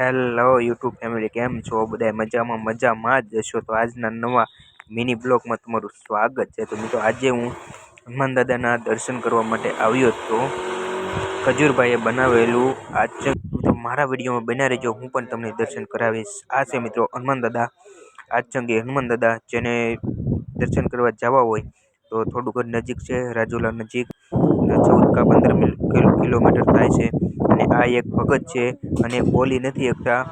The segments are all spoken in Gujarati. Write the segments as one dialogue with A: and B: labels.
A: હેલો યુટ્યુબ ફેમિલી કેમ છો? બધા મજામાં મજામાં જ જશો તો આજના નવા મિની બ્લોગમાં તમારું સ્વાગત છે. તો મિત્રો, આજે હું હનુમાન દાદાના દર્શન કરવા માટે આવ્યો હતો. ખજૂરભાઈએ બનાવેલું આજ તો મારા વિડીયોમાં બના રહેજો. હું પણ તમને દર્શન કરાવીશ. આ છે મિત્રો, હનુમાન દાદા આચંગે. હનુમાન દાદા જેને દર્શન કરવા જવા હોય, તો થોડું ઘર નજીક છે, રાજુલા નજીક. ચૌદ કા પંદર કિલોમીટર થાય છે અને આ એક ભગત છે અને બોલી નથી શકતા.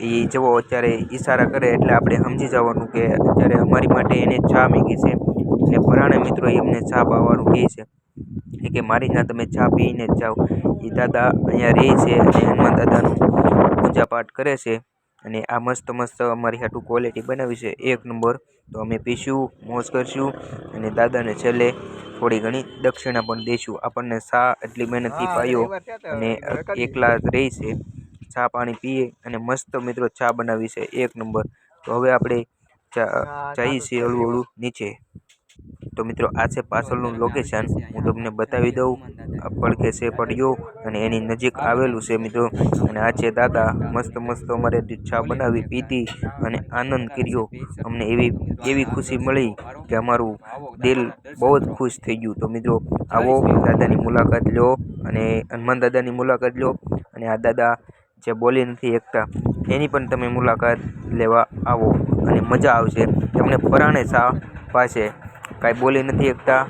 A: એ જવો અત્યારે ઈશારા કરે એટલે આપણે સમજી જવાનું કે અત્યારે અમારી માટે એને ચા મૂકી છે અને પરાણે મિત્રો એમને ચા પાવાનું કહે છે. એ કે, મારી ના તમે ચા પીને જ જાઓ. એ દાદા અહીંયા રહે છે અને હનુમાન દાદાનું પૂજા પાઠ કરે છે અને આ મસ્ત મસ્ત અમારી હાટું ક્વોલિટી બનાવી છે. એક નંબર તો અમે પીશું, મોજ કરશું અને દાદાને છેલ્લે થોડી ઘણી દક્ષિણા પણ દઈશું આપણને સા એટલી મહેનતથી પાયો અને એકલા રહી છે. ચા પાણી પીએ અને મસ્ત મિત્રો ચા બનાવી છે એક નંબર. તો હવે આપણે જઈએ છીએ હળવું હળવું નીચે. તો મિત્રો આ છે પાછળનું લોકેશન હું તમને બતાવી દઉં. આ પડખે છે પડ્યો અને એની નજીક આવેલું છે મિત્રો. અને આ છે દાદા મસ્ત મસ્ત અમારે ચા બનાવી પીધી અને આનંદ કર્યો. અમને એવી એવી ખુશી મળી કે અમારું દિલ બહુ જ ખુશ થઈ ગયું. તો મિત્રો આવો દાદાની મુલાકાત લો અને હનુમાન દાદાની મુલાકાત લો. અને આ દાદા જે બોલી નથી એકતા એની પણ તમે મુલાકાત લેવા આવો. અને મજા આવશે. તમને પરાણે શા પાસે કાંઈ બોલી નથી શકતા.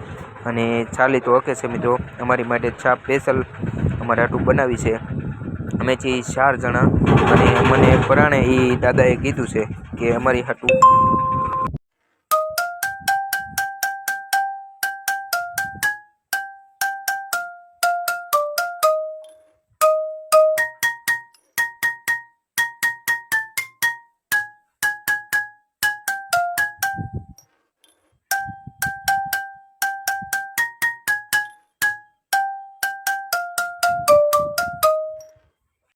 A: અને ચાલી તો ઓકે છે મિત્રો. અમારી માટે ચા સ્પેશિયલ અમારે આટલું બનાવી છે. અમે છીએ ચાર જણા. અને મને પરાણે એ દાદાએ કીધું છે કે અમારી હાટું